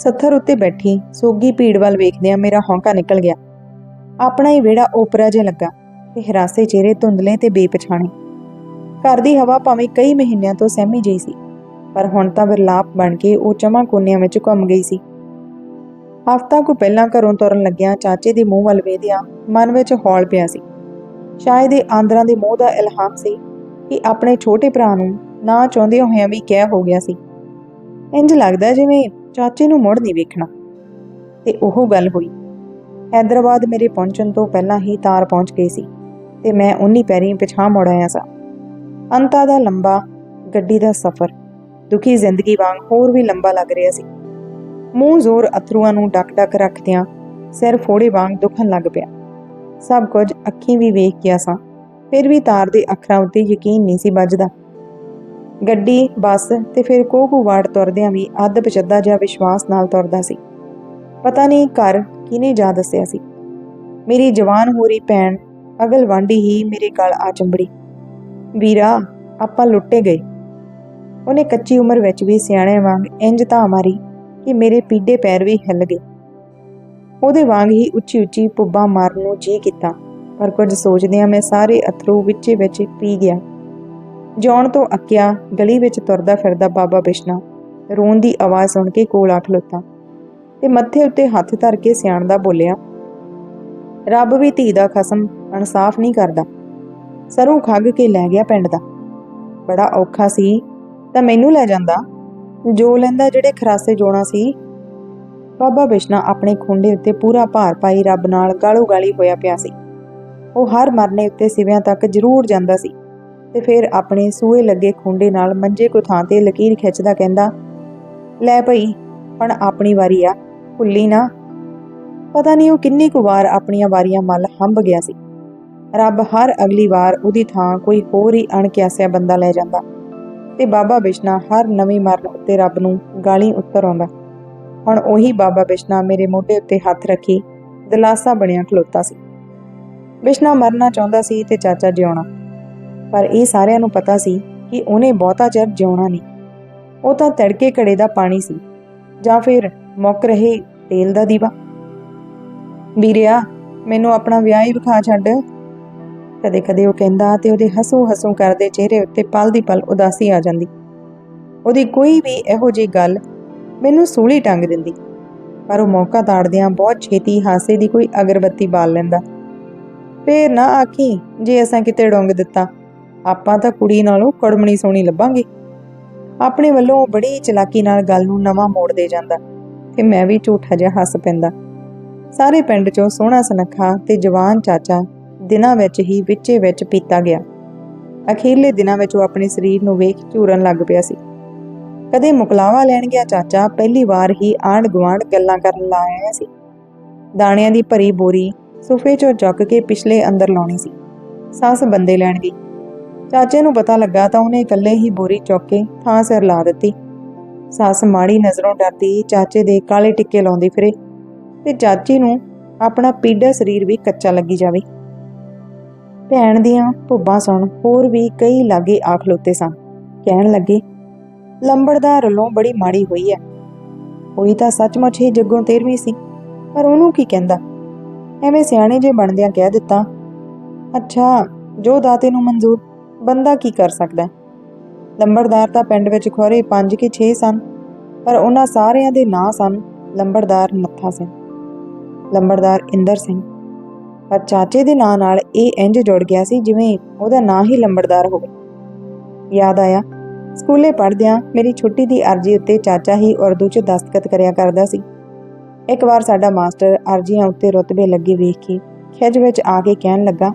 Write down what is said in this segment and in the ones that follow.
ਸੱਥਰ ਉੱਤੇ ਬੈਠੀ ਸੋਗੀ ਭੀੜ ਵੱਲ ਵੇਖਦਿਆਂ ਮੇਰਾ ਹੌਂਕਾ ਨਿਕਲ ਗਿਆ। ਆਪਣਾ ਹੀ ਵਿਹੜਾ ਓਪਰਾ ਜਿਹਾ ਲੱਗਾ ਤੇ ਹਰਾਸੇ ਚਿਹਰੇ ਧੁੰਦਲੇ ਤੇ ਬੇਪਛਾਣੇ। ਘਰ ਦੀ ਹਵਾ ਭਾਵੇਂ ਕਈ ਮਹੀਨਿਆਂ ਤੋਂ ਸਹਿਮੀ ਜਿਹੀ ਸੀ, ਪਰ ਹੁਣ ਤਾਂ ਵਿਰਲਾਪ ਬਣ ਕੇ ਉਹ ਚਮਾ ਕੋਨਿਆਂ ਵਿੱਚ ਘੁੰਮ ਗਈ ਸੀ। ਹਫ਼ਤਾ ਕੁ ਪਹਿਲਾਂ ਘਰੋਂ ਤੁਰਨ ਲੱਗਿਆ ਚਾਚੇ ਦੇ ਮੂੰਹ ਵੱਲ ਵੇਖਦਿਆਂ ਮਨ ਵਿੱਚ ਹੌਲ ਪਿਆ ਸੀ। ਸ਼ਾਇਦ ਇਹ ਆਂਦਰਾਂ ਦੇ ਮੋਹ ਦਾ ਇਲਹਾਮ ਸੀ ਕਿ ਆਪਣੇ ਛੋਟੇ ਭਰਾ ਨੂੰ ਨਾ ਚਾਹੁੰਦੇ ਹੋਇਆਂ ਵੀ ਕਹਿ ਹੋ ਗਿਆ ਸੀ। ਇੰਜ ਲੱਗਦਾ ਜਿਵੇਂ ਚਾਚੇ ਨੂੰ ਮੁੜ ਨਹੀਂ ਵੇਖਣਾ। ਤੇ ਉਹ ਗੱਲ ਹੋਈ। ਹੈਦਰਾਬਾਦ ਮੇਰੇ ਪਹੁੰਚਣ ਤੋਂ ਪਹਿਲਾਂ ਹੀ ਤਾਰ ਪਹੁੰਚ ਗਈ ਸੀ ਤੇ ਮੈਂ ਉਨੀ ਪੈਰੀਂ ਪਿਛਾਂ ਮੁੜ ਆਇਆ ਸਾਂ। ਅੰਤਾ ਦਾ ਲੰਬਾ, ਗੱਡੀ ਦਾ ਸਫ਼ਰ, ਦੁਖੀ ਜ਼ਿੰਦਗੀ ਵਾਂਗ ਹੋਰ ਵੀ ਲੰਬਾ ਲੱਗ ਰਿਹਾ ਸੀ। ਮੂੰਹ ਜ਼ੋਰ ਅਥਰੂਆਂ ਨੂੰ ਡੱਕ-ਡੱਕ ਰੱਖਦਿਆਂ ਸਿਰ ਫੋੜੇ ਵਾਂਗ ਦੁਖਣ ਲੱਗ ਪਿਆ। ਸਭ ਕੁਝ ਅੱਖੀਂ ਵੀ ਵੇਖ ਗਿਆ ਸਾਂ ਫਿਰ ਵੀ ਤਾਰ ਦੇ ਅੱਖਰਾਂ ਉੱਤੇ ਯਕੀਨ ਨਹੀਂ ਸੀ ਵੱਜਦਾ। ਗੱਡੀ, ਬੱਸ ਤੇ ਫਿਰ ਕੋਕੂ ਤੁਰਦਿਆਂ ਵੀ ਅੱਧ ਪਚੱਦਾ ਜਿਹਾ ਵਿਸ਼ਵਾਸ ਨਾਲ ਤੁਰਦਾ ਸੀ। ਪਤਾ ਨਹੀਂ ਘਰ ਕਿਨੇ ਜਾ ਦੱਸਿਆ ਸੀ। ਮੇਰੀ ਜਵਾਨ ਹੋ ਰਹੀ ਭੈਣ ਅਗਲ ਵਾਂਡੀ ਹੀ ਮੇਰੇ ਗਲ ਆ ਚੰਬੜੀ। ਵੀਰਾ, ਆਪਾਂ ਲੁੱਟੇ ਗਏ। ਉਹਨੇ ਕੱਚੀ ਉਮਰ ਵਿੱਚ ਵੀ ਸਿਆਣੇ ਵਾਂਗ ਇੰਜ ਤਾਂ ਮਾਰੀ ਕਿ ਮੇਰੇ ਪੀਡੇ ਪੈਰ ਵੀ ਹਿੱਲ ਗਏ। ਉਹਦੇ ਵਾਂਗ ਹੀ ਉੱਚੀ ਉੱਚੀ ਪੁੱਬਾਂ ਮਾਰਨ ਨੂੰ ਜੀ ਕੀਤਾ, ਪਰ ਕੁਝ ਸੋਚਦਿਆਂ ਮੈਂ ਸਾਰੇ ਅਥਰੂ ਵਿੱਚੇ ਵਿੱਚ ਪੀ ਗਿਆ। ਜੌਣ ਤੋਂ ਅੱਕਿਆ ਗਲੀ ਵਿੱਚ ਤੁਰਦਾ ਫਿਰਦਾ ਬਾਬਾ ਬਿਸ਼ਨਾ ਰੋਣ ਦੀ ਆਵਾਜ਼ ਸੁਣ ਕੇ ਕੋਲ ਆ ਖਲੋਤਾ ਤੇ ਮੱਥੇ ਉੱਤੇ ਹੱਥ ਧਰ ਕੇ ਸਿਆਣਦਾ ਬੋਲਿਆ, ਰੱਬ ਵੀ ਧੀ ਦਾ ਖਸਮ ਇਨਸਾਫ ਨਹੀਂ ਕਰਦਾ। ਸਰੋਂ ਖੱਗ ਕੇ ਲੈ ਗਿਆ ਪਿੰਡ ਦਾ। ਬੜਾ ਔਖਾ ਸੀ, ਤਾਂ ਮੈਨੂੰ ਲੈ ਜਾਂਦਾ। ਜੋ ਲੈਂਦਾ ਜਿਹੜੇ ਖਰਾਸੇ ਜੋਣਾ ਸੀ। ਬਾਬਾ ਬਿਸ਼ਨਾ ਆਪਣੇ ਖੁੰਡੇ ਉੱਤੇ ਪੂਰਾ ਭਾਰ ਪਾਈ ਰੱਬ ਨਾਲ ਗਾਲੋ ਗਾਲੀ ਹੋਇਆ ਪਿਆ ਸੀ। ਉਹ ਹਰ ਮਰਨੇ ਉੱਤੇ ਸਿਵਿਆਂ ਤੱਕ ਜ਼ਰੂਰ ਜਾਂਦਾ ਸੀ। ਤੇ ਫਿਰ ਆਪਣੇ ਸੂਏ ਲੱਗੇ ਖੁੰਡੇ ਨਾਲ ਮੰਜੇ ਕੋ ਥਾਂ ਤੇ ਲਕੀਰ ਖਿੱਚਦਾ ਕਹਿੰਦਾ, ਲੈ ਭਈ, ਹੁਣ ਆਪਣੀ ਵਾਰੀ ਆ, ਭੁੱਲੀ ਨਾ। ਪਤਾ ਨਹੀਂ ਉਹ ਕਿੰਨੀ ਕੁ ਵਾਰ ਆਪਣੀਆਂ ਵਾਰੀਆਂ ਮੱਲ ਹੰਭ ਗਿਆ ਸੀ। ਰੱਬ ਹਰ ਅਗਲੀ ਵਾਰ ਉਹਦੀ ਥਾਂ ਕੋਈ ਹੋਰ ਹੀ ਅਣਕਿਆਸਿਆ ਬੰਦਾ ਲੈ ਜਾਂਦਾ। ਤੇ ਬਾਬਾ ਬਿਸ਼ਨਾ ਹਰ ਨਵੀਂ ਮਰਨ ਉੱਤੇ ਰੱਬ ਨੂੰ ਗਾਲੀ ਉੱਤਰ ਆਉਂਦਾ। ਹੁਣ ਉਹੀ ਬਾਬਾ ਬਿਸ਼ਨਾ ਮੇਰੇ ਮੋਢੇ ਉੱਤੇ ਹੱਥ ਰੱਖੀ, ਦਿਲਾਸਾ ਬਣਿਆ ਖਲੋਤਾ ਸੀ। ਬਿਸ਼ਨਾ ਮਰਨਾ ਚਾਹੁੰਦਾ ਸੀ ਤੇ ਚਾਚਾ ਜਿਉਣਾ। ਪਰ ਇਹ ਸਾਰਿਆਂ ਨੂੰ ਪਤਾ ਸੀ ਕਿ ਉਹਨੇ ਬਹੁਤਾ ਚਿਰ ਜਿਉਣਾ ਨਹੀਂ। ਉਹ ਤਾਂ ਤੜਕੇ ਘੜੇ ਦਾ ਪਾਣੀ ਸੀ, ਜਾਂ ਫਿਰ ਮੁੱਕ ਰਹੇ ਤੇਲ ਦਾ ਦੀਵਾ। ਵੀਰਿਆ ਮੈਨੂੰ ਆਪਣਾ ਵਿਆਹ ਹੀ ਵਿਖਾ ਛੱਡ। ਕਦੇ ਕਦੇ ਉਹ ਕਹਿੰਦਾ ਤੇ ਉਹਦੇ ਹਸੂ ਹਸੂ ਕਰਦੇ ਚਿਹਰੇ ਉੱਤੇ ਪਲ ਦੀ ਪਲ ਉਦਾਸੀ ਆ ਜਾਂਦੀ। ਉਹਦੀ ਕੋਈ ਵੀ ਇਹੋ ਜਿਹੀ ਗੱਲ ਮੈਨੂੰ ਸੂਲੀ ਟੰਗ ਦਿੰਦੀ, ਪਰ ਉਹ ਮੌਕਾ ਤਾੜਦਿਆਂ ਬਹੁਤ ਛੇਤੀ ਹਾਸੇ ਦੀ ਕੋਈ ਅਗਰਬੱਤੀ ਬਾਲ ਲੈਂਦਾ। ਫੇਰ ਨਾ ਆਖੀ, ਜੇ ਅਸਾਂ ਕਿਤੇ ਡੋਂਗ ਦਿੱਤਾ ਆਪਾਂ ਤਾਂ ਕੁੜੀ ਨਾਲੋਂ ਕੜਮਣੀ ਸੋਹਣੀ ਲੱਭਾਂਗੇ। ਆਪਣੇ ਵੱਲੋਂ ਉਹ ਬੜੀ ਚਲਾਕੀ ਨਾਲ ਗੱਲ ਨੂੰ ਨਵਾਂ ਮੋੜ ਦੇ ਜਾਂਦਾ ਤੇ ਮੈਂ ਵੀ ਝੂਠਾ ਜਿਹਾ ਹੱਸ ਪੈਂਦਾ। ਸਾਰੇ ਪਿੰਡ 'ਚੋਂ ਸੋਹਣਾ ਸੁਨੱਖਾ ਤੇ ਜਵਾਨ ਚਾਚਾ ਦਿਨਾਂ ਵਿੱਚ ਹੀ ਵਿੱਚੇ ਵਿੱਚ ਪੀਤਾ ਗਿਆ। ਅਖੀਰਲੇ ਦਿਨਾਂ ਵਿੱਚ ਉਹ ਆਪਣੇ ਸਰੀਰ ਨੂੰ ਵੇਖ ਝੂਰਨ ਲੱਗ ਪਿਆ ਸੀ। ਕਦੇ ਮੁਕਲਾਵਾ ਲੈਣ ਗਿਆ ਚਾਚਾ, ਪਹਿਲੀ ਵਾਰ ਹੀ ਆਂਢ ਗੁਆਂਢ ਗੱਲਾਂ ਕਰਨ ਲਾ ਆਇਆ ਸੀ। ਦਾਣਿਆਂ ਦੀ ਭਰੀ ਬੋਰੀ ਸੋਫੇ 'ਚੋਂ ਚੁੱਕ ਕੇ ਪਿਛਲੇ ਅੰਦਰ ਲਾਉਣੀ ਸੀ। ਸੱਸ ਬੰਦੇ ਲੈਣ ਗਈ। ਚਾਚੇ ਨੂੰ ਪਤਾ ਲੱਗਾ ਤਾਂ ਉਹਨੇ ਇਕੱਲੇ ਹੀ ਬੋਰੀ ਚੁੱਕ ਕੇ ਥਾਂ ਸਿਰ ਲਾ ਦਿੱਤੀ। ਸੱਸ ਮਾੜੀ ਨਜ਼ਰੋਂ ਡਰਦੀ ਚਾਚੇ ਦੇ ਕਾਲੇ ਟਿੱਕੇ ਲਾਉਂਦੀ ਫਿਰੇ ਤੇ ਚਾਚੀ ਨੂੰ ਆਪਣਾ ਪੀੜਾ ਸਰੀਰ ਵੀ ਕੱਚਾ ਲੱਗੀ ਜਾਵੇ। ਭੈਣ ਦੀਆਂ ਭੁੱਬਾਂ ਸੁਣ ਹੋਰ ਵੀ ਕਈ ਲਾਗੇ ਆ ਖਲੋਤੇ ਸਨ। ਕਹਿਣ ਲੱਗੇ ਲੰਬੜਦਾਰ ਵੱਲੋਂ ਬੜੀ ਮਾੜੀ ਹੋਈ ਹੈ ਹੋਈ ਤਾਂ ਸੱਚਮੁੱਚ ਹੀ ਜੱਗੋਂ ਤੇਰਵੀਂ ਸੀ, ਪਰ ਉਹਨੂੰ ਕੀ ਕਹਿੰਦਾ? ਐਵੇਂ ਸਿਆਣੇ ਜੇ ਬਣਦਿਆਂ ਕਹਿ ਦਿੱਤਾ, ਅੱਛਾ, ਜੋ ਦਾਤੇ ਨੂੰ ਮਨਜ਼ੂਰ ਬੰਦਾ ਕੀ ਕਰ ਸਕਦਾ? ਲੰਬੜਦਾਰ ਤਾਂ ਪਿੰਡ ਵਿੱਚ ਖੋਰੇ 5 ਕਿ 6 ਸਨ, ਪਰ ਉਹਨਾਂ ਸਾਰਿਆਂ ਦੇ ਨਾਂ ਸਨ ਲੰਬੜਦਾਰ ਨੱਥਾ ਸਿੰਘ, ਲੰਬੜਦਾਰ ਇੰਦਰ ਸਿੰਘ। ਪਰ ਚਾਚੇ ਦੇ ਨਾਂ ਨਾਲ ਇਹ ਇੰਜ ਜੁੜ ਗਿਆ ਸੀ ਜਿਵੇਂ ਉਹਦਾ ਨਾਂ ਹੀ ਲੰਬੜਦਾਰ ਹੋਵੇ। ਯਾਦ ਆਇਆ, ਸਕੂਲੇ ਪੜ੍ਹਦਿਆਂ ਮੇਰੀ ਛੁੱਟੀ ਦੀ ਅਰਜ਼ੀ ਉੱਤੇ ਚਾਚਾ ਹੀ ਉਰਦੂ 'ਚ ਦਸਤਖਤ ਕਰਿਆ ਕਰਦਾ ਸੀ। ਇੱਕ ਵਾਰ ਸਾਡਾ ਮਾਸਟਰ ਅਰਜ਼ੀਆਂ ਉੱਤੇ ਰੁਤਬੇ ਲੱਗੇ ਵੇਖ ਕੇ ਖਿਜ ਵਿੱਚ ਆ ਕੇ ਕਹਿਣ ਲੱਗਾ,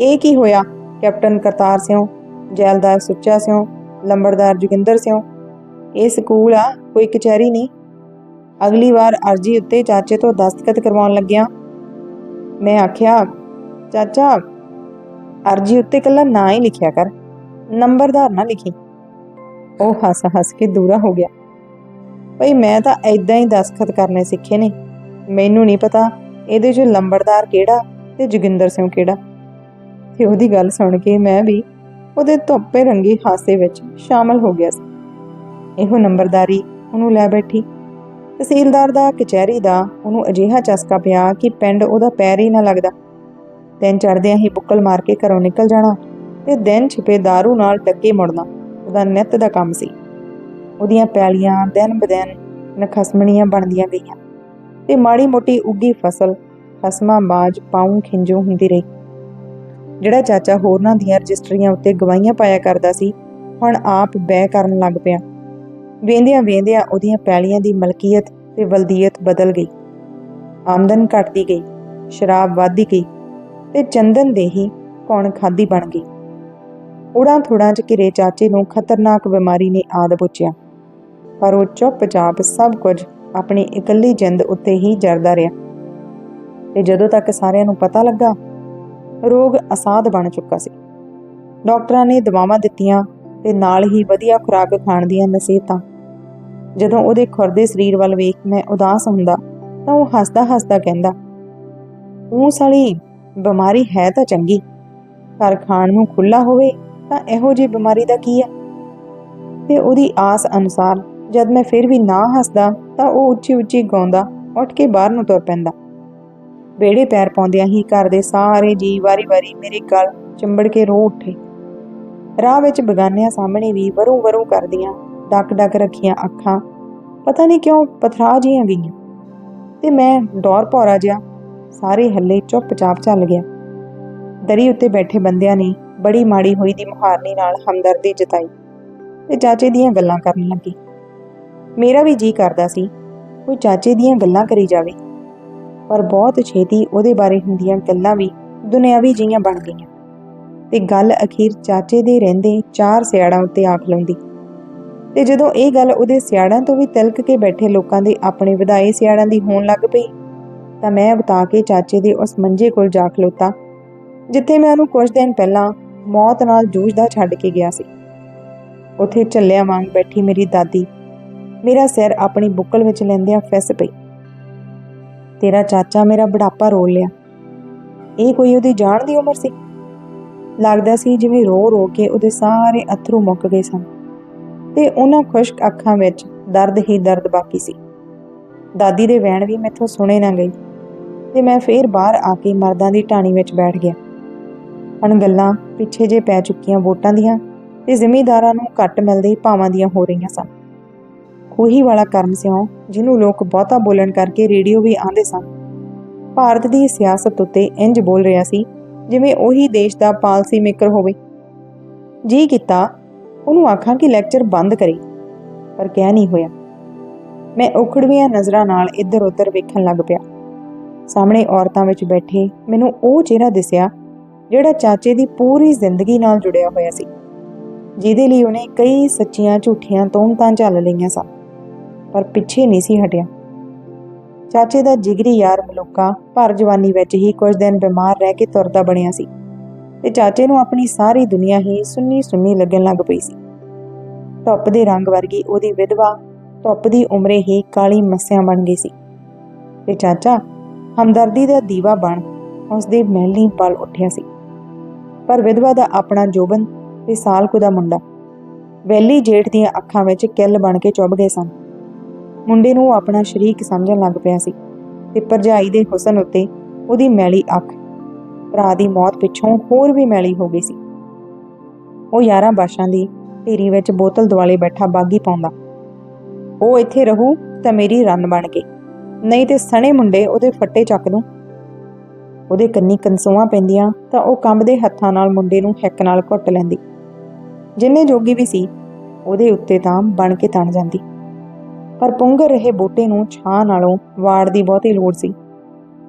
ਇਹ ਕੀ ਹੋਇਆ? ਕੈਪਟਨ ਕਰਤਾਰ ਸਿੰਘ ਜੈਲਦਾਰ ਸੁੱਚਾ ਸਿੰਘ ਲੰਬੜਦਾਰ ਜੋਗਿੰਦਰ ਸਿੰਘ ਇਹ ਸਕੂਲ ਆ, ਕੋਈ ਕਚਹਿਰੀ ਨਹੀਂ। ਅਗਲੀ ਵਾਰ ਅਰਜ਼ੀ ਉੱਤੇ ਚਾਚੇ ਤੋਂ ਦਸਤਖਤ ਕਰਵਾਉਣ ਲੱਗਿਆ ਮੈਂ ਆਖਿਆ, ਚਾਚਾ, ਅਰਜ਼ੀ ਉੱਤੇ ਕੱਲਾ ਨਾਂ ਹੀ ਲਿਖਿਆ ਕਰ, ਨੰਬਰਦਾਰ ਨਾ ਲਿਖੀ। ਉਹ ਹੱਸ ਹੱਸ ਕੇ ਦੂਰਾ ਹੋ ਗਿਆ। ਭਈ ਮੈਂ ਤਾਂ ਐਦਾਂ ਹੀ ਦਸਤਖਤ ਕਰਨੇ ਸਿੱਖੇ ਨੇ, ਮੈਨੂੰ ਨਹੀਂ ਪਤਾ ਇਹਦੇ 'ਚ ਲੰਬੜਦਾਰ ਕਿਹੜਾ ਤੇ ਜੋਗਿੰਦਰ ਸਿੰਘ ਕਿਹੜਾ। ਤੇ ਉਹਦੀ ਗੱਲ ਸੁਣ ਕੇ ਮੈਂ ਵੀ ਉਹਦੇ ਧੁੱਪੇ ਰੰਗੀ ਹਾਸੇ ਵਿੱਚ ਸ਼ਾਮਲ ਹੋ ਗਿਆ ਸੀ। ਇਹੋ ਨੰਬਰਦਾਰੀ ਉਹਨੂੰ ਲੈ ਬੈਠੀ। ਤਹਿਸੀਲਦਾਰ ਦਾ, ਕਚਹਿਰੀ ਦਾ, ਉਹਨੂੰ ਅਜਿਹਾ ਚਸਕਾ ਪਿਆ ਕਿ ਪਿੰਡ ਉਹਦਾ ਪੈਰ ਹੀ ਨਾ ਲੱਗਦਾ। ਦਿਨ ਚੜ੍ਹਦਿਆਂ ਹੀ ਬੁੱਕਲ ਮਾਰ ਕੇ ਘਰੋਂ ਨਿਕਲ ਜਾਣਾ ਤੇ ਦਿਨ ਛਿਪੇ ਦਾਰੂ ਨਾਲ ਟੱਕੇ ਮੁੜਨਾ, ਉਹਦਾ ਨਿੱਤ ਦਾ ਕੰਮ ਸੀ। ਉਹਦੀਆਂ ਪੈਲੀਆਂ ਦਿਨ ਬਦਿਨ ਨਖਸਮਣੀਆਂ ਬਣਦੀਆਂ ਗਈਆਂ ਤੇ ਮਾੜੀ ਮੋਟੀ ਉੱਗੀ ਫਸਲ, ਖਸਮਾਂ ਬਾਜ ਪਾਉਂ ਖਿੰਜੂ ਹੁੰਦੀ ਰਹੀ। ਜਿਹੜਾ ਚਾਚਾ ਹੋਰਨਾਂ ਦੀਆਂ ਰਜਿਸਟਰੀਆਂ ਉੱਤੇ ਗਵਾਹੀਆਂ ਪਾਇਆ ਕਰਦਾ ਸੀ, ਹੁਣ ਆਪ ਬੈ ਕਰਨ ਲੱਗ ਪਿਆ। ਵੇਂਦਿਆਂ ਵੇਂਦਿਆਂ ਉਹਦੀਆਂ ਪੈਲੀਆਂ ਦੀ ਮਲਕੀਅਤ ਤੇ ਵਲਦੀਅਤ ਬਦਲ ਗਈ। ਆਮਦਨ ਘਟਦੀ ਗਈ, ਸ਼ਰਾਬ ਵਧਦੀ ਗਈ ਤੇ ਚੰਦਨ ਦੇ ਹੀ ਕੌਣ ਖਾਦੀ ਬਣ ਗਈ। ਉੜਾਂ ਥੋੜਾਂ ਚ ਘਿਰੇ ਚਾਚੇ ਨੂੰ ਖਤਰਨਾਕ ਬਿਮਾਰੀ ਨੇ ਆਦ ਪੁੱਛਿਆ। ਪਰ ਉਹ ਚੁੱਪਚਾਪ ਸਭ ਕੁਝ ਆਪਣੀ ਇਕੱਲੀ ਜਿੰਦ ਉੱਤੇ ਹੀ ਜਰਦਾ ਰਿਹਾ। ਤੇ ਜਦੋਂ ਤੱਕ ਸਾਰਿਆਂ ਨੂੰ ਪਤਾ ਲੱਗਾ ਰੋਗ ਅਸਾਧ ਬਣ ਚੁੱਕਾ ਸੀ। ਡਾਕਟਰਾਂ ਨੇ ਦਵਾਵਾਂ ਦਿੱਤੀਆਂ ਤੇ ਨਾਲ ਹੀ ਵਧੀਆ ਖੁਰਾਕ ਖਾਣ ਦੀਆਂ ਨਸੀਹਤਾਂ। ਜਦੋਂ ਉਹਦੇ ਖੁਰਦੇ ਸਰੀਰ ਵੱਲ ਵੇਖ ਮੈਂ ਉਦਾਸ ਹੁੰਦਾ ਤਾਂ ਉਹ ਹੱਸਦਾ ਹੱਸਦਾ ਕਹਿੰਦਾ ਉਹ ਸਾਲੀ, ਬਿਮਾਰੀ ਹੈ ਤਾਂ ਚੰਗੀ ਘਰ ਖਾਣ ਨੂੰ ਖੁੱਲਾ ਹੋਵੇ ਤਾਂ ਇਹੋ ਜਿਹੀ ਬਿਮਾਰੀ ਦਾ ਕੀ ਹੈ ਤੇ ਉਹਦੀ ਆਸ ਅਨੁਸਾਰ ਜਦ ਮੈਂ ਫਿਰ ਵੀ ਨਾ ਹੱਸਦਾ ਤਾਂ ਉਹ ਉੱਚੀ ਉੱਚੀ ਗਾਉਂਦਾ, ਉੱਠ ਕੇ ਬਾਹਰ ਨੂੰ ਤੁਰ ਪੈਂਦਾ। ਵਿਹੜੇ ਪੈਰ ਪਾਉਂਦਿਆਂ ਹੀ ਘਰ ਦੇ ਸਾਰੇ ਜੀ ਵਾਰੀ-ਵਾਰੀ ਮੇਰੀ ਗੱਲ ਚਿੰਬੜ ਕੇ ਰੋ ਉੱਠੇ। ਰਾਹ ਵਿੱਚ ਬਗਾਨਿਆਂ ਸਾਹਮਣੇ ਵੀ ਵਰੂ ਵਰੂ ਕਰਦੀਆਂ ਡੱਕ ਡੱਕ ਰੱਖੀਆਂ ਅੱਖਾਂ। ਪਤਾ ਨਹੀਂ ਕਿਉਂ ਪਥਰਾ ਜੀਆਂ ਗਈਆਂ। ਤੇ ਮੈਂ ਡੌਰ ਭੌਰਾ ਜਿਹਾ ਸਾਰੇ ਹੱਲੇ ਚੁੱਪਚਾਪ ਚੱਲ ਗਿਆ। ਦਰੀ ਉੱਤੇ ਬੈਠੇ ਬੰਦਿਆਂ ਨੇ ਬੜੀ ਮਾੜੀ ਹੋਈ ਦੀ ਮੁਹਾਰਨੀ ਨਾਲ ਹਮਦਰਦੀ ਜਤਾਈ ਤੇ ਚਾਚੇ ਦੀਆਂ ਗੱਲਾਂ ਕਰਨ ਲੱਗੀ। ਮੇਰਾ ਵੀ ਜੀ ਕਰਦਾ ਸੀ, ਕੋਈ ਚਾਚੇ ਦੀਆਂ ਗੱਲਾਂ ਕਰੀ ਜਾਵੇ। ਪਰ ਬਹੁਤ ਛੇਤੀ ਉਹਦੇ ਬਾਰੇ ਹੁੰਦੀਆਂ ਗੱਲਾਂ ਵੀ ਦੁਨਿਆਵੀ ਜੀਆਂ ਬਣ ਗਈਆਂ। ਤੇ ਗੱਲ ਅਖੀਰ ਚਾਚੇ ਦੇ ਰਹਿੰਦੇ ਚਾਰ ਸਿਆੜਾਂ ਉੱਤੇ ਆਖ ਲਾਉਂਦੀ ਤੇ ਜਦੋਂ ਇਹ ਗੱਲ ਉਹਦੇ ਸਿਆੜਾਂ ਤੋਂ ਵੀ ਤਿਲਕ ਕੇ ਬੈਠੇ ਲੋਕਾਂ ਦੇ ਆਪਣੇ ਵਧਾਏ ਸਿਆੜਾਂ ਦੀ ਹੋਣ ਲੱਗ ਪਈ, ਤਾਂ ਮੈਂ ਬਤਾ ਕੇ ਚਾਚੇ ਦੇ ਉਸ ਮੰਜੇ ਕੋਲ ਜਾ ਖਲੋਤਾ, ਜਿੱਥੇ ਮੈਂ ਉਹਨੂੰ ਕੁਝ ਦਿਨ ਪਹਿਲਾਂ ਮੌਤ ਨਾਲ ਜੂਝਦਾ ਛੱਡ ਕੇ ਗਿਆ ਸੀ। ਉੱਥੇ ਝੱਲਿਆਂ ਵਾਂਗ ਬੈਠੀ ਮੇਰੀ ਦਾਦੀ, ਮੇਰਾ ਸਿਰ ਆਪਣੀ ਬੁੱਕਲ ਵਿੱਚ ਲੈਂਦਿਆਂ ਫਿਸ ਪਈ। ਤੇਰਾ ਚਾਚਾ ਮੇਰਾ ਬੁਢਾਪਾ ਰੋਲ ਲਿਆ। ਇਹ ਕੋਈ ਉਹਦੀ ਜਾਣ ਦੀ ਉਮਰ ਸੀ? ਲੱਗਦਾ ਸੀ ਜਿਵੇਂ ਰੋ ਰੋ ਕੇ ਉਹਦੇ ਸਾਰੇ ਅਥਰੂ ਮੁੱਕ ਗਏ ਸਨ। ਤੇ ਉਹਨਾਂ ਖੁਸ਼ਕ ਅੱਖਾਂ ਵਿੱਚ ਦਰਦ ਹੀ ਦਰਦ ਬਾਕੀ ਸੀ। ਦਾਦੀ ਦੇ ਵੈਣ ਵੀ ਮੈਥੋਂ ਸੁਣੇ ਨਾ ਗਈ ਤੇ ਮੈਂ ਫੇਰ ਬਾਹਰ ਆ ਕੇ ਮਰਦਾਂ ਦੀ ਢਾਣੀ ਵਿੱਚ ਬੈਠ ਗਿਆ। ਹਣ ਗੱਲਾਂ ਪਿੱਛੇ ਜੇ ਪੈ ਚੁੱਕੀਆਂ ਵੋਟਾਂ ਦੀਆਂ ਤੇ ਜ਼ਿਮੀਂਦਾਰਾਂ ਨੂੰ ਘੱਟ ਮਿਲਦੇ ਭਾਵਾਂ ਦੀਆਂ ਹੋ ਰਹੀਆਂ ਸਨ। ਉਹੀ ਵਾਲਾ ਕਰਮ ਸਿਉਂ ਜਿਹਨੂੰ ਲੋਕ ਬਹੁਤਾ ਬੋਲਣ ਕਰਕੇ ਰੇਡੀਓ ਵੀ ਆਂਦੇ ਸਨ। ਭਾਰਤ ਦੀ ਸਿਆਸਤ ਉੱਤੇ ਇੰਜ ਬੋਲ ਰਿਹਾ ਸੀ, ਜਿਵੇਂ ਉਹੀ ਦੇਸ਼ ਦਾ ਪਾਲਸੀ ਮੇਕਰ ਹੋਵੇ। ਜੀ ਕੀਤਾ, ਉਹਨੂੰ ਆਖਾਂ ਕਿ ਲੈਕਚਰ ਬੰਦ ਕਰੇ, ਪਰ ਕਹਿ ਨਹੀਂ ਹੋਇਆ। ਮੈਂ ਉਖੜਵੀਆਂ ਨਜ਼ਰਾਂ ਨਾਲ ਇੱਧਰ-ਉੱਧਰ ਵੇਖਣ ਲੱਗ ਪਿਆ। ਸਾਹਮਣੇ ਔਰਤਾਂ ਵਿੱਚ ਬੈਠੇ ਮੈਨੂੰ ਉਹ ਚਿਹਰਾ ਦਿਸਿਆ, ਜਿਹੜਾ ਚਾਚੇ ਦੀ ਪੂਰੀ ਜ਼ਿੰਦਗੀ ਨਾਲ ਜੁੜਿਆ ਹੋਇਆ ਸੀ, ਜਿਹਦੇ ਲਈ ਉਹਨੇ ਕਈ ਸੱਚੀਆਂ ਝੂਠੀਆਂ ਤੋਮਤਾਂ ਝੱਲ ਲਈਆਂ ਸਨ। ਪਰ ਪਿੱਛੇ ਨਹੀਂ ਸੀ ਹਟਿਆ। ਚਾਚੇ ਦਾ ਜਿਗਰੀ ਯਾਰ ਮਲੂਕਾ ਭਰ ਜਵਾਨੀ ਵਿੱਚ ਹੀ ਕੁਝ ਦਿਨ ਬਿਮਾਰ ਰਹਿ ਕੇ ਤੁਰਦਾ ਬਣਿਆ ਸੀ ਤੇ ਚਾਚੇ ਨੂੰ ਆਪਣੀ ਸਾਰੀ ਦੁਨੀਆ ਹੀ ਸੁੰਨੀ ਸੁੰਨੀ ਲੱਗਣ ਲੱਗ ਪਈ ਸੀ। ਧੁੱਪ ਦੇ ਰੰਗ ਵਰਗੀ ਉਹਦੀ ਵਿਧਵਾ ਧੁੱਪ ਦੀ ਉਮਰੇ ਹੀ ਕਾਲੀ ਮੱਸਿਆ ਬਣ ਗਈ ਸੀ। ਤੇ ਚਾਚਾ ਹਮਦਰਦੀ ਦਾ ਦੀਵਾ ਬਣ ਉਸ ਦੇ ਮਹਿਲੀ ਪਲ ਉੱਠਿਆ ਸੀ। ਪਰ ਵਿਧਵਾ ਦਾ ਆਪਣਾ ਜੋਬਨ ਤੇ ਸਾਲਕੂ ਦਾ ਮੁੰਡਾ, ਵੈਲੀ ਜੇਠ ਦੀਆਂ ਅੱਖਾਂ ਵਿੱਚ ਕਿੱਲ ਬਣ ਕੇ ਚੁੱਭ ਗਏ ਸਨ। ਮੁੰਡੇ ਨੂੰ ਆਪਣਾ ਸ਼ਰੀਕ ਸਮਝਣ ਲੱਗ ਪਿਆ ਸੀ ਤੇ ਭਰਜਾਈ ਦੇ ਹੁਸਨ ਉੱਤੇ ਉਹਦੀ ਮੈਲੀ ਅੱਖ, ਭਰਾ ਦੀ ਮੌਤ ਪਿੱਛੋਂ ਹੋਰ ਵੀ ਮੈਲੀ ਹੋ ਗਈ ਸੀ। ਉਹ 11 ਬਾਸ਼ਾਂ ਦੀ ਢੇਰੀ ਵਿੱਚ ਬੋਤਲ ਦੁਆਲੇ ਬੈਠਾ ਬਾਗੀ ਪਾਉਂਦਾ। ਉਹ ਇੱਥੇ ਰਹੂ ਤਾਂ ਮੇਰੀ ਰਨ ਬਣ ਕੇ, ਨਹੀਂ ਤੇ ਸਣੇ ਮੁੰਡੇ ਉਹਦੇ ਫੱਟੇ ਚੱਕ ਦੂੰ। ਉਹਦੇ ਕੰਨੀ ਕੰਸੂਆਂ ਪੈਂਦੀਆਂ ਤਾਂ ਉਹ ਕੰਬਦੇ ਹੱਥਾਂ ਨਾਲ ਮੁੰਡੇ ਨੂੰ ਹਿੱਕ ਨਾਲ ਘੁੱਟ ਲੈਂਦੀ। ਜਿੰਨੇ ਜੋਗੀ ਵੀ ਸੀ, ਉਹਦੇ ਉੱਤੇ ਤਾਂ ਬਣ ਕੇ ਤਣ ਜਾਂਦੀ। ਪਰ ਪੁੰਗਰ ਰਹੇ ਬੂਟੇ ਨੂੰ ਛਾਂ ਨਾਲੋਂ ਵਾੜ ਦੀ ਬਹੁਤੀ ਲੋੜ ਸੀ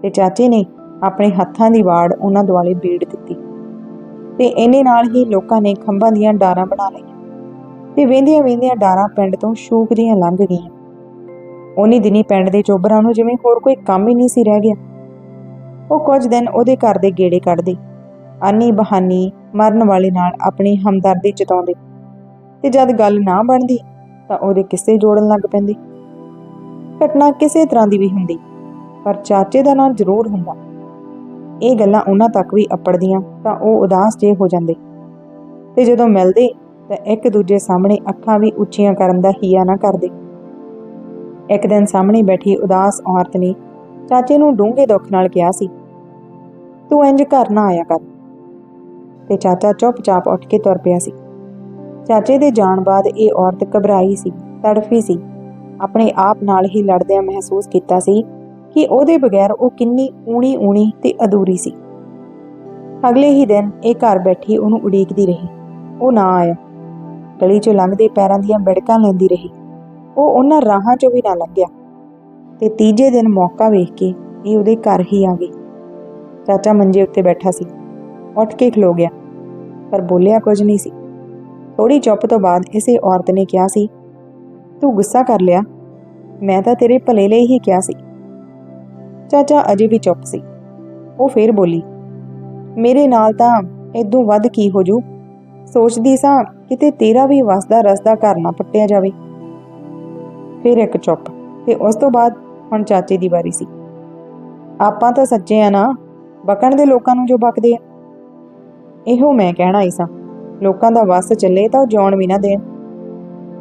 ਤੇ ਚਾਚੇ ਨੇ ਆਪਣੇ ਹੱਥਾਂ ਦੀ ਵਾੜ ਉਹਨਾਂ ਦੁਆਲੇ ਬੀੜ ਦਿੱਤੀ ਤੇ ਇਹਨੇ ਨਾਲ ਹੀ ਲੋਕਾਂ ਨੇ ਖੰਭਾਂ ਦੀਆਂ ਡਾਰਾਂ ਬਣਾ ਲਈਆਂ ਤੇ ਵੇਂਦੀਆਂ ਵੇਂਦੀਆਂ ਡਾਰਾਂ ਪਿੰਡ ਤੋਂ ਸ਼ੂਕ ਦੀਆਂ ਲੰਘ ਗਈਆਂ। ਉਹਨੀ ਦਿਨੀ ਪਿੰਡ ਦੇ ਚੋਬਰਾਂ ਨੂੰ ਜਿਵੇਂ ਹੋਰ ਕੋਈ ਕੰਮ ਹੀ ਨਹੀਂ ਸੀ ਰਹਿ ਗਿਆ। ਉਹ ਕੁਝ ਦਿਨ ਉਹਦੇ ਘਰ ਦੇ ਗੇੜੇ ਕੱਢਦੇ ਆਨੀ ਬਹਾਨੀ ਮਰਨ ਵਾਲੇ ਨਾਲ ਆਪਣੀ ਹਮਦਰਦੀ ਜਤਾਉਂਦੇ ਤੇ ਜਦ ਗੱਲ ਨਾ ਬਣਦੀ ਤਾਂ ਉਹਦੇ ਕਿੱਸੇ ਜੋੜਨ ਲੱਗ ਪੈਂਦੇ। ਘਟਨਾ ਕਿਸੇ ਤਰ੍ਹਾਂ ਦੀ ਵੀ ਹੁੰਦੀ, ਪਰ ਚਾਚੇ ਦਾ ਨਾਂ ਜ਼ਰੂਰ ਹੁੰਦਾ। ਇਹ ਗੱਲਾਂ ਉਹਨਾਂ ਤੱਕ ਵੀ ਅਪੜਦੀਆਂ ਤਾਂ ਉਹ ਉਦਾਸ ਜੇ ਹੋ ਜਾਂਦੇ। ਤੇ ਜਦੋਂ ਮਿਲਦੇ, ਤਾਂ ਇੱਕ ਦੂਜੇ ਸਾਹਮਣੇ ਅੱਖਾਂ ਵੀ ਉੱਚੀਆਂ ਕਰਨ ਦਾ ਹੀਆ ਨਾ ਕਰਦੇ। ਇੱਕ ਦਿਨ ਸਾਹਮਣੇ ਬੈਠੀ ਉਦਾਸ ਔਰਤ ਨੇ ਚਾਚੇ ਨੂੰ ਡੂੰਘੇ ਦੁੱਖ ਨਾਲ ਕਿਹਾ ਸੀ, ਤੂੰ ਇੰਜ ਘਰ ਨਾ ਆਇਆ ਕਰ। ਤੇ ਚਾਚਾ ਚੁੱਪਚਾਪ ਉੱਠ ਕੇ ਤੁਰ ਪਿਆ ਸੀ। ਚਾਚੇ ਦੇ ਜਾਣ ਬਾਅਦ ਇਹ ਔਰਤ ਘਬਰਾਈ ਸੀ, ਤੜਫੀ ਸੀ। ਆਪਣੇ ਆਪ ਨਾਲ ਹੀ ਲੜਦਿਆਂ ਮਹਿਸੂਸ ਕੀਤਾ ਸੀ ਕਿ ਉਹਦੇ ਬਗੈਰ ਉਹ ਕਿੰਨੀ ਊਣੀ ਊਣੀ ਤੇ ਅਧੂਰੀ ਸੀ। ਅਗਲੇ ਹੀ ਦਿਨ ਇਹ ਘਰ ਬੈਠੀ ਉਹਨੂੰ ਉਡੀਕਦੀ ਰਹੀ। ਉਹ ਨਾ ਆਇਆ। ਗਲੀ 'ਚੋਂ ਲੰਘਦੇ ਪੈਰਾਂ ਦੀਆਂ ਬਿੜਕਾਂ ਲੈਂਦੀ ਰਹੀ। ਉਹ ਉਹਨਾਂ ਰਾਹਾਂ 'ਚੋਂ ਵੀ ਨਾ ਲੰਘਿਆ। ਤੇ ਤੀਜੇ ਦਿਨ ਮੌਕਾ ਵੇਖ ਕੇ ਇਹ ਉਹਦੇ ਘਰ ਹੀ ਆ ਗਈ। ਚਾਚਾ ਮੰਜੇ ਉੱਤੇ ਬੈਠਾ ਸੀ। ਉੱਠ ਕੇ ਖਲੋ ਗਿਆ। ਪਰ ਬੋਲਿਆ ਕੁਝ ਨਹੀਂ ਸੀ। ਥੋੜੀ ਚੁੱਪ ਤੋਂ ਬਾਅਦ ਇਸੇ ਔਰਤ ਨੇ ਕਿਹਾ ਸੀ, ਤੂੰ ਗੁੱਸਾ ਕਰ ਲਿਆ। ਮੈਂ ਤਾਂ ਤੇਰੇ ਭਲੇ ਲਈ ਹੀ ਕਿਹਾ ਸੀ। ਚਾਚਾ ਅਜੇ ਵੀ ਚੁੱਪ ਸੀ। ਉਹ ਫੇਰ ਬੋਲੀ, ਮੇਰੇ ਨਾਲ ਤਾਂ ਇਦੋਂ ਵੱਧ ਕੀ ਹੋ ਜੂ? ਸੋਚਦੀ ਸਾਂ ਕਿਤੇ ਤੇਰਾ ਵੀ ਵਸਦਾ ਰਸਦਾ ਘਰ ਨਾ ਪੱਟਿਆ ਜਾਵੇ। ਫਿਰ ਇੱਕ ਚੁੱਪ ਤੇ ਉਸ ਤੋਂ ਬਾਅਦ ਹੁਣ ਚਾਚੇ ਦੀ ਵਾਰੀ ਸੀ। ਆਪਾਂ ਤਾਂ ਸੱਚੇ ਆ ਨਾ, ਬਕਣ ਦੇ ਲੋਕਾਂ ਨੂੰ ਜੋ ਬਕਦੇ ਆ। ਇਹੋ ਮੈਂ ਕਹਿਣਾ ਹੀ ਸਾਂ। ਲੋਕਾਂ ਦਾ ਵਸ ਚੱਲੇ ਤਾਂ ਉਹ ਜਿਉਣ ਵੀ ਨਾ ਦੇਣ।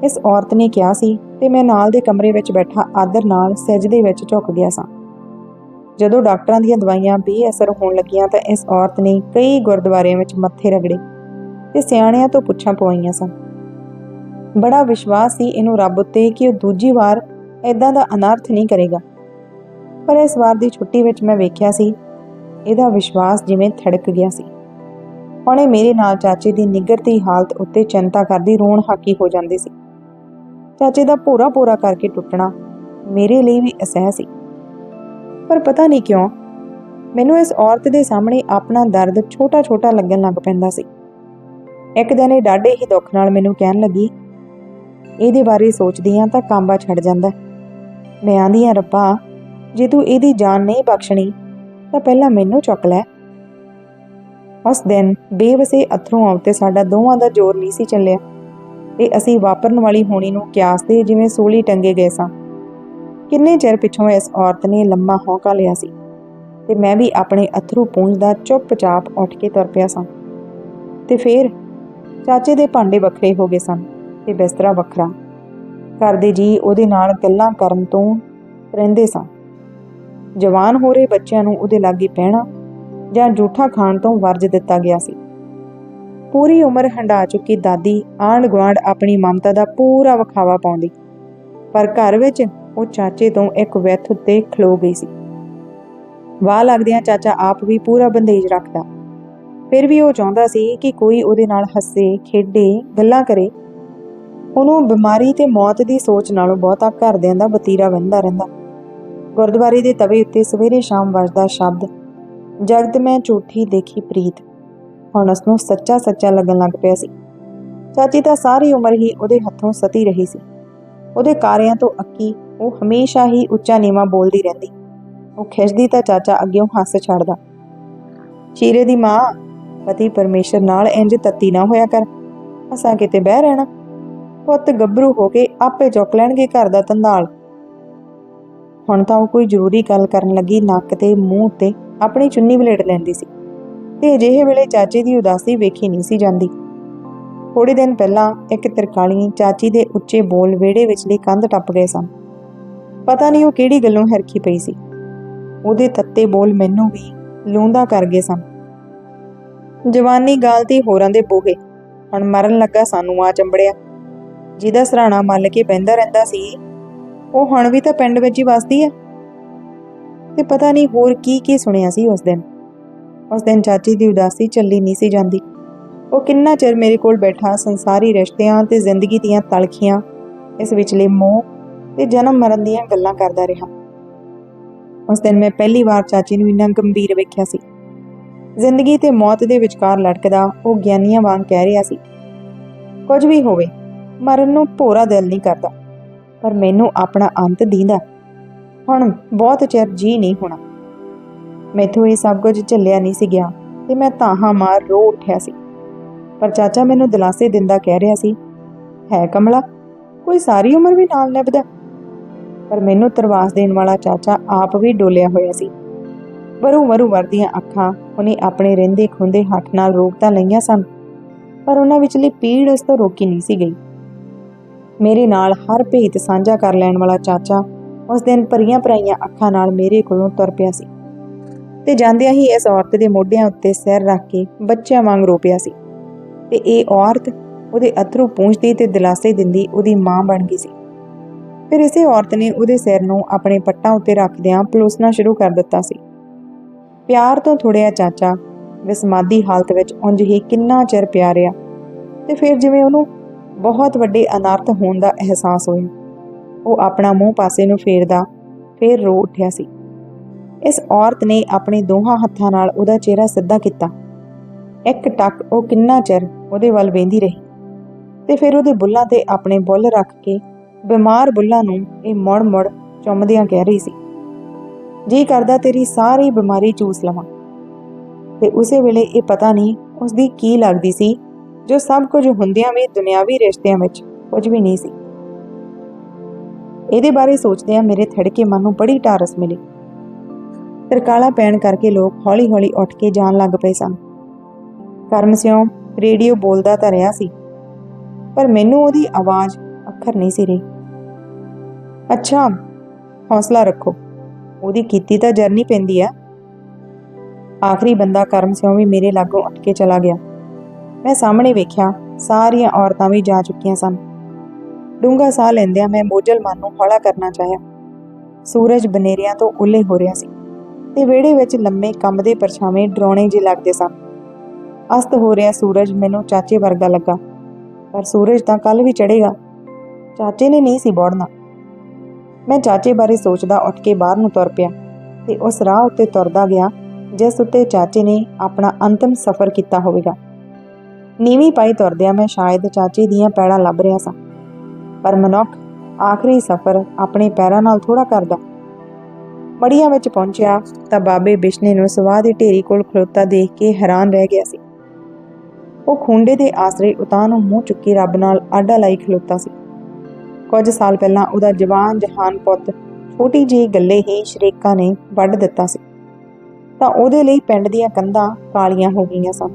ਇਸ ਔਰਤ ਨੇ ਕਿਹਾ ਸੀ ਤੇ ਮੈਂ ਨਾਲ ਦੇ ਕਮਰੇ ਵਿੱਚ ਬੈਠਾ ਆਦਰ ਨਾਲ ਸਜਦੇ ਵਿੱਚ ਝੁਕ ਗਿਆ ਸਾਂ। ਜਦੋਂ ਡਾਕਟਰਾਂ ਦੀਆਂ ਦਵਾਈਆਂ ਬੇਅਸਰ ਹੋਣ ਲੱਗੀਆਂ ਤਾਂ ਇਸ ਔਰਤ ਨੇ ਕਈ ਗੁਰਦੁਆਰਿਆਂ ਵਿੱਚ ਮੱਥੇ ਰਗੜੇ ਤੇ ਸਿਆਣਿਆਂ ਤੋਂ ਪੁੱਛਾਂ ਪਵਾਈਆਂ ਸਨ। ਬੜਾ ਵਿਸ਼ਵਾਸ ਸੀ ਇਹਨੂੰ ਰੱਬ ਉੱਤੇ ਕਿ ਉਹ ਦੂਜੀ ਵਾਰ ਐਦਾਂ ਦਾ ਅਨਰਥ ਨਹੀਂ ਕਰੇਗਾ। ਪਰ ਇਸ ਵਾਰ ਦੀ ਛੁੱਟੀ ਵਿੱਚ ਮੈਂ ਵੇਖਿਆ ਸੀ, ਇਹਦਾ ਵਿਸ਼ਵਾਸ ਜਿਵੇਂ ਥੜਕ ਗਿਆ ਸੀ। ਹੁਣੇ ਮੇਰੇ ਨਾਲ ਚਾਚੇ ਦੀ ਨਿੱਘਰਤੀ ਹਾਲਤ ਉੱਤੇ ਚਿੰਤਾ ਕਰਦੀ ਰੋਣ ਹਾਕੀ ਹੋ ਜਾਂਦੀ ਸੀ। ਚਾਚੇ ਦਾ ਪੂਰਾ ਪੂਰਾ ਕਰਕੇ ਟੁੱਟਣਾ ਮੇਰੇ ਲਈ ਵੀ ਅਸਹਿ ਸੀ। ਪਰ ਪਤਾ ਨਹੀਂ ਕਿਉਂ ਮੈਨੂੰ ਇਸ ਔਰਤ ਦੇ ਸਾਹਮਣੇ ਆਪਣਾ ਦਰਦ ਛੋਟਾ-ਛੋਟਾ ਲੱਗਣ ਲੱਗ ਪੈਂਦਾ ਸੀ। ਇੱਕ ਦਿਨ ਇਹ ਡਾਢੇ ਹੀ ਦੁੱਖ ਨਾਲ ਮੈਨੂੰ ਕਹਿਣ ਲੱਗੀ, ਇਹਦੇ ਬਾਰੇ ਸੋਚਦੀ ਆਂ ਤਾਂ ਕਾਂਬਾ ਛੱਡ ਜਾਂਦਾ। ਮੈਂ ਆਂਦੀ ਆਂ, ਰੱਬਾ, ਜੇ ਤੂੰ ਇਹਦੀ ਜਾਨ ਨਹੀਂ ਬਖਸ਼ਣੀ ਤਾਂ ਪਹਿਲਾਂ ਮੈਨੂੰ ਚੁੱਕ ਲੈ। ਉਸ ਦਿਨ ਬੇਵਸੇ ਅਥਰੂ ਤੇ ਸਾਡਾ ਦੋਵਾਂ ਦਾ ਜ਼ੋਰ ਨਹੀਂ ਸੀ ਚੱਲਿਆ ਤੇ ਅਸੀਂ ਵਾਪਰਨ ਵਾਲੀ ਹੋਣੀ ਨੂੰ ਕਿਆਸਦੇ ਜਿਵੇਂ ਸੂਲੀ ਟੰਗੇ ਗਏ ਸਾਂ। ਕਿੰਨੇ ਚਿਰ ਪਿੱਛੋਂ ਇਸ ਔਰਤ ਨੇ ਲੰਮਾ ਹੌਂਕਾ ਲਿਆ ਸੀ ਤੇ ਮੈਂ ਵੀ ਆਪਣੇ ਅਥਰੂ ਪੂੰਝਦਾ ਚੁੱਪਚਾਪ ਉੱਠ ਕੇ ਤੁਰ ਪਿਆ ਸਾਂ। ਤੇ ਫੇਰ ਚਾਚੇ ਦੇ ਭਾਂਡੇ ਵੱਖਰੇ ਹੋ ਗਏ ਸਨ ਤੇ ਬਿਸਤਰਾ ਵੱਖਰਾ। ਘਰ ਦੇ ਜੀ ਉਹਦੇ ਨਾਲ ਗੱਲਾਂ ਕਰਨ ਤੋਂ ਰਹਿੰਦੇ ਸਾਂ। ਜਵਾਨ ਹੋ ਰਹੇ ਬੱਚਿਆਂ ਨੂੰ ਉਹਦੇ ਲਾਗੇ ਪਹਿਣਾ ਜਾਂ ਝੂਠਾ ਖਾਣ ਤੋਂ ਵਰਜ ਦਿੱਤਾ ਗਿਆ ਸੀ। ਪੂਰੀ ਉਮਰ ਹੰਡਾ ਚੁੱਕੀ ਦਾਦੀ ਆਂਢ ਗੁਆਂਢ ਆਪਣੀ ਮਮਤਾ ਦਾ ਪੂਰਾ ਵਿਖਾਵਾ ਪਾਉਂਦੀ, ਪਰ ਘਰ ਵਿੱਚ ਉਹ ਚਾਚੇ ਤੋਂ ਇੱਕ ਵਿਥ ਉੱਤੇ ਖਲੋ ਗਈ ਸੀ। ਵਾਹ ਲੱਗਦਿਆਂ ਚਾਚਾ ਆਪ ਵੀ ਪੂਰਾ ਬੰਦੇਜ ਰੱਖਦਾ। ਫਿਰ ਵੀ ਉਹ ਚਾਹੁੰਦਾ ਸੀ ਕਿ ਕੋਈ ਉਹਦੇ ਨਾਲ ਹੱਸੇ, ਖੇਡੇ, ਗੱਲਾਂ ਕਰੇ। ਉਹਨੂੰ ਬਿਮਾਰੀ ਤੇ ਮੌਤ ਦੀ ਸੋਚ ਨਾਲੋਂ ਬਹੁਤਾ ਘਰਦਿਆਂ ਦਾ ਬਤੀਰਾ ਵੰਦਾ ਰਹਿੰਦਾ। ਗੁਰਦੁਆਰੇ ਦੇ ਤਵੇ ਉੱਤੇ ਸਵੇਰੇ ਸ਼ਾਮ ਵੱਜਦਾ ਸ਼ਬਦ ਜਗਤ ਮੈਂ ਝੂਠੀ ਦੇਖੀ ਪ੍ਰੀਤ, ਹੁਣ ਉਸ ਨੂੰ ਸੱਚਾ ਸੱਚਾ ਲੱਗਣ ਲੱਗ ਪਿਆ ਸੀ। ਚਾਚੀ ਤਾਂ ਸਾਰੀ ਉਮਰ ਹੀ ਉਹਦੇ ਹੱਥੋਂ ਸਤੀ ਰਹੀ ਸੀ। ਉਹਦੇ ਕਾਰਿਆਂ ਤੋਂ ਅੱਕੀ ਉਹ ਹਮੇਸ਼ਾ ਹੀ ਉੱਚਾ ਨੀਵਾ ਬੋਲਦੀ ਰਹਿੰਦੀ। ਉਹ ਖਿੱਚਦੀ ਤਾਂ ਚਾਚਾ ਅੱਗੇ ਹੱਸ ਛੱਡਦਾ। ਸ਼ੀਰੇ ਦੀ ਮਾਂ, ਪਤੀ ਪਰਮੇਸ਼ਰ ਨਾਲ ਇੰਜ ਤੱਤੀ ਨਾ ਹੋਇਆ ਕਰ। ਅਸਾਂ ਕਿਤੇ ਬਹਿ ਰਹਿਣਾ? ਪੁੱਤ ਗੱਭਰੂ ਹੋ ਕੇ ਆਪੇ ਚੁੱਕ ਲੈਣਗੇ ਘਰ ਦਾ ਤੰਦਾਲ। ਹੁਣ ਤਾਂ ਉਹ ਕੋਈ ਜ਼ਰੂਰੀ ਗੱਲ ਕਰਨ ਲੱਗੀ ਨੱਕ ਤੇ ਮੂੰਹ ਤੇ ਆਪਣੀ ਚੁੰਨੀ ਵਲੇਟ ਲੈਂਦੀ ਸੀ ਤੇ ਅਜਿਹੇ ਵੇਲੇ ਚਾਚੇ ਦੀ ਉਦਾਸੀ ਵੇਖੀ ਨਹੀਂ ਸੀ ਜਾਂਦੀ। ਥੋੜੇ ਦਿਨ ਪਹਿਲਾਂ ਇੱਕ ਤਰਕਾਲੀ ਚਾਚੀ ਦੇ ਉੱਚੇ ਬੋਲ ਵਿਹੜੇ ਵਿਚਲੀ ਕੰਧ ਟੱਪ ਗਏ ਸਨ। ਪਤਾ ਨਹੀਂ ਉਹ ਕਿਹੜੀ ਗੱਲੋਂ ਹਰਖੀ ਪਈ ਸੀ। ਉਹਦੇ ਤੱਤੇ ਬੋਲ ਮੈਨੂੰ ਵੀ ਲੂੰਦਾ ਕਰ ਗਏ ਸਨ। ਜਵਾਨੀ ਗਾਲਤੀ ਹੋਰਾਂ ਦੇ ਬੋਹੇ, ਹੁਣ ਮਰਨ ਲੱਗਾ ਸਾਨੂੰ ਆ ਚੰਬੜਿਆ। ਜਿਹਦਾ ਸਰਾਣਾ ਮੱਲ ਕੇ ਬਹਿੰਦਾ ਰਹਿੰਦਾ ਸੀ, ਉਹ ਹੁਣ ਵੀ ਤਾਂ ਪਿੰਡ ਵਿੱਚ ਹੀ ਵਸਦੀ ਹੈ। ਤੇ ਪਤਾ ਨਹੀਂ ਹੋਰ ਕੀ ਕੀ ਸੁਣਿਆ ਸੀ ਉਸ ਦਿਨ। ਉਸ ਦਿਨ ਚਾਚੀ ਦੀ ਉਦਾਸੀ ਚੱਲੀ ਨਹੀਂ ਸੀ ਜਾਂਦੀ। ਉਹ ਕਿੰਨਾ ਚਿਰ ਮੇਰੇ ਕੋਲ ਬੈਠਾ, ਸੰਸਾਰੀ ਰਿਸ਼ਤਿਆਂ ਤੇ ਜ਼ਿੰਦਗੀ ਦੀਆਂ ਤਲਖੀਆਂ, ਇਸ ਵਿਚਲੇ ਮੋਹ ਤੇ ਜਨਮ ਮਰਨ ਦੀਆਂ ਗੱਲਾਂ ਕਰਦਾ ਰਿਹਾ। ਉਸ ਦਿਨ ਮੈਂ ਪਹਿਲੀ ਵਾਰ ਚਾਚੀ ਨੂੰ ਇੰਨਾ ਗੰਭੀਰ ਵੇਖਿਆ ਸੀ। ਜ਼ਿੰਦਗੀ ਤੇ ਮੌਤ ਦੇ ਵਿਚਕਾਰ ਲਟਕਦਾ ਉਹ ਗਿਆਨੀਆਂ ਵਾਂਗ ਕਹਿ ਰਿਹਾ ਸੀ, ਕੁਝ ਵੀ ਹੋਵੇ, ਮਰਨ ਨੂੰ ਭੋਰਾ ਦਿਲ ਨਹੀਂ ਕਰਦਾ, ਪਰ ਮੈਨੂੰ ਆਪਣਾ ਅੰਤ ਦੀਂਦਾ। ਹੁਣ ਬਹੁਤ ਚਿਰ ਜੀ ਨਹੀਂ ਹੋਣਾ। ਮੈਥੋਂ ਇਹ ਸਭ ਕੁਝ ਝੱਲਿਆ ਨਹੀਂ ਸੀ ਗਿਆ ਤੇ ਮੈਂ ਤਾਹਾਂ ਮਾਰ ਰੋ ਉੱਠਿਆ ਸੀ। ਪਰ ਚਾਚਾ ਮੈਨੂੰ ਦਿਲਾਸੇ ਦਿੰਦਾ ਕਹਿ ਰਿਹਾ ਸੀ, ਹੈ ਕਮਲਾ, ਕੋਈ ਸਾਰੀ ਉਮਰ ਵੀ ਨਾਲ ਨਿਭਦਾ? ਪਰ ਮੈਨੂੰ ਤਰਵਾਸ ਦੇਣ ਵਾਲਾ ਚਾਚਾ ਆਪ ਵੀ ਡੋਲਿਆ ਹੋਇਆ ਸੀ। ਵਰੂ ਵਰੂ ਵਰਦੀਆਂ ਅੱਖਾਂ ਉਹਨੇ ਆਪਣੇ ਰਹਿੰਦੇ ਖੁੰਦੇ ਹੱਥ ਨਾਲ ਰੋਕ ਤਾਂ ਲਈਆਂ ਸਨ, ਪਰ ਉਹਨਾਂ ਵਿਚਲੀ ਪੀੜ ਉਸ ਤੋਂ ਰੋਕੀ ਨਹੀਂ ਸੀ ਗਈ। ਮੇਰੇ ਨਾਲ ਹਰ ਭੇਤ ਸਾਂਝਾ ਕਰ ਲੈਣ ਵਾਲਾ ਚਾਚਾ ਉਸ ਦਿਨ ਭਰੀਆਂ ਭਰਾਈਆਂ ਅੱਖਾਂ ਨਾਲ ਮੇਰੇ ਕੋਲੋਂ ਤੁਰ ਪਿਆ ਸੀ ਤੇ ਜਾਂਦਿਆਂ ਹੀ ਇਸ ਔਰਤ ਦੇ ਮੋਢਿਆਂ ਉੱਤੇ ਸਿਰ ਰੱਖ ਕੇ ਬੱਚਿਆਂ ਵਾਂਗ ਰੋ ਪਿਆ ਸੀ ਤੇ ਇਹ ਔਰਤ ਉਹਦੇ ਅਥਰੂ ਪੂੰਝਦੀ ਤੇ ਦਿਲਾਸੇ ਦਿੰਦੀ ਉਹਦੀ ਮਾਂ ਬਣ ਗਈ ਸੀ। ਫਿਰ ਇਸੇ ਔਰਤ ਨੇ ਉਹਦੇ ਸਿਰ ਨੂੰ ਆਪਣੇ ਪੱਟਾਂ ਉੱਤੇ ਰੱਖਦਿਆਂ ਪਲੋਸਣਾ ਸ਼ੁਰੂ ਕਰ ਦਿੱਤਾ ਸੀ। ਪਿਆਰ ਤੋਂ ਥੋੜਿਆ ਚਾਚਾ ਵਿਸਮਾਦੀ ਹਾਲਤ ਵਿੱਚ ਉਂਝ ਹੀ ਕਿੰਨਾ ਚਿਰ ਪਿਆ ਰਿਹਾ ਤੇ ਫਿਰ ਜਿਵੇਂ ਉਹਨੂੰ ਬਹੁਤ ਵੱਡੇ ਅਨਰਥ ਹੋਣ ਦਾ ਅਹਿਸਾਸ ਹੋਇਆ। ਉਹ ਆਪਣਾ ਮੂੰਹ ਪਾਸੇ ਨੂੰ ਫੇਰਦਾ ਫਿਰ ਰੋ ਉੱਠਿਆ ਸੀ। ਇਸ ਔਰਤ ਨੇ ਆਪਣੇ ਦੋਹਾਂ ਹੱਥਾਂ ਨਾਲ ਉਹਦਾ ਚਿਹਰਾ ਸਿੱਧਾ ਕੀਤਾ। ਇੱਕ ਟੱਕ ਉਹ ਕਿੰਨਾ ਚਿਰ ਉਹਦੇ ਵੱਲ ਵੇਂਦੀ ਰਹੀ ਤੇ ਫਿਰ ਉਹਦੇ ਬੁੱਲਾਂ ਤੇ ਆਪਣੇ ਬੁੱਲ ਰੱਖ ਕੇ ਬਿਮਾਰ ਬੁੱਲਾਂ ਨੂੰ ਇਹ ਮੁੜ-ਮੁੜ ਚੁੰਮਦਿਆਂ ਕਹਿ ਰਹੀ ਸੀ, ਜੀ ਕਰਦਾ ਤੇਰੀ ਸਾਰੀ ਬਿਮਾਰੀ ਚੂਸ ਲਵਾਂ। ਤੇ ਉਸੇ ਵੇਲੇ ਇਹ ਪਤਾ ਨਹੀਂ ਉਸ ਦੀ ਕੀ ਲੱਗਦੀ ਸੀ, ਜੋ ਸਭ ਕੁਝ ਹੁੰਦਿਆਂ ਵੀ ਦੁਨਿਆਵੀ ਰਿਸ਼ਤਿਆਂ ਵਿੱਚ ਕੁਝ ਵੀ ਨਹੀਂ ਸੀ। ਇਹਦੇ ਬਾਰੇ ਸੋਚਦਿਆਂ ਮੇਰੇ ਥੜਕੇ ਮਨ ਨੂੰ ਬੜੀ ਟਾਰਸ ਮਿਲੀ। ਤਰਕਾਲਾ ਪੈਣ ਕਰਕੇ ਲੋਕ ਹੌਲੀ-ਹੌਲੀ ਉੱਠ ਕੇ ਜਾਣ ਲੱਗ ਪਏ ਸਨ। ਕਰਮ ਸਿਉ ਰੇਡੀਓ ਬੋਲਦਾ ਤਾਂ ਰਿਹਾ ਸੀ, ਪਰ ਮੈਨੂੰ ਉਹਦੀ ਆਵਾਜ਼ ਅੱਖਰ ਨਹੀਂ ਸੀ ਰਹੀ। ਅੱਛਾ, ਹੌਸਲਾ ਰੱਖੋ, ਉਹਦੀ ਕੀਤੀ ਤਾਂ ਜਰਨੀ ਪੈਂਦੀ ਆ। ਆਖਰੀ ਬੰਦਾ ਕਰਮ ਸਿਉ ਵੀ ਮੇਰੇ ਲਾਗੋਂ ਉੱਠ ਕੇ ਚਲਾ ਗਿਆ। ਮੈਂ ਸਾਹਮਣੇ ਵੇਖਿਆ, ਸਾਰੀਆਂ ਔਰਤਾਂ ਵੀ ਜਾ ਚੁੱਕੀਆਂ ਸਨ। ਡੂੰਘਾ ਸਾਹ ਲੈਂਦਿਆਂ ਮੈਂ ਮੋਜਲ ਮਨ ਨੂੰ ਹੌਲਾ ਕਰਨਾ ਚਾਹਿਆ। ਸੂਰਜ ਬਨੇਰਿਆਂ ਤੋਂ ਉੱਲੇ ਹੋ ਰਿਹਾ ਸੀ ਤੇ ਵਿਹੜੇ ਵਿੱਚ ਲੰਮੇ ਕੰਬਦੇ ਪਰਛਾਵੇਂ ਡਰਾਉਣੇ ਜਿਹੇ ਲੱਗਦੇ ਸਨ। ਅਸਤ ਹੋ ਰਿਹਾ ਸੂਰਜ ਮੈਨੂੰ ਚਾਚੇ ਵਰਗਾ ਲੱਗਾ, ਪਰ ਸੂਰਜ ਤਾਂ ਕੱਲ ਵੀ ਚੜੇਗਾ ਚਾਚੇ ਨੇ ਨਹੀਂ ਸੀ ਬੋੜਨਾ। ਮੈਂ ਚਾਚੇ ਬਾਰੇ ਸੋਚਦਾ ਉੱਠ ਕੇ ਬਾਹਰ ਨੂੰ ਤੁਰ ਪਿਆ ਤੇ ਉਸ ਰਾਹ ਉੱਤੇ ਤੁਰਦਾ ਗਿਆ, ਜਿਸ ਉੱਤੇ ਚਾਚੇ ਨੇ ਆਪਣਾ ਅੰਤਮ ਸਫ਼ਰ ਕੀਤਾ ਹੋਵੇਗਾ। ਨੀਵੀਂ ਪਾਈ ਤੁਰਦਿਆਂ ਮੈਂ ਸ਼ਾਇਦ ਚਾਚੇ ਦੀਆਂ ਪੈੜਾਂ ਲੱਭ ਰਿਹਾ ਸਾਂ। ਪਰ ਮਨੁੱਖ ਆਖਰੀ ਸਫ਼ਰ ਆਪਣੇ ਪੈਰਾਂ ਨਾਲ ਥੋੜਾ ਕਰਦਾ। ਮੜੀਆਂ ਵਿੱਚ ਪਹੁੰਚਿਆ ਤਾਂ ਬਾਬੇ ਬਿਸ਼ਨੇ ਨੂੰ ਸਵਾਹ ਦੀ ਢੇਰੀ ਕੋਲ ਖਲੋਤਾ ਦੇਖ ਕੇ ਹੈਰਾਨ ਰਹਿ ਗਿਆ ਸੀ। ਉਹ ਖੁੰਡੇ ਦੇ ਆਸਰੇ ਉਤਾਂ ਨੂੰ ਮੂੰਹ ਚੁੱਕੀ ਰੱਬ ਨਾਲ ਆਡਾ ਲਾਈ ਖਲੋਤਾ ਸੀ। ਕੁਝ ਸਾਲ ਪਹਿਲਾਂ ਉਹਦਾ ਜਵਾਨ ਜਹਾਨ ਪੁੱਤ ਛੋਟੀ ਜਿਹੀ ਗੱਲੇ ਹੀ ਸ਼ਰੀਕਾ ਨੇ ਵੱਢ ਦਿੱਤਾ ਸੀ। ਤਾਂ ਉਹਦੇ ਲਈ ਪਿੰਡ ਦੀਆਂ ਕੰਧਾਂ ਕਾਲੀਆਂ ਹੋ ਗਈਆਂ ਸਨ।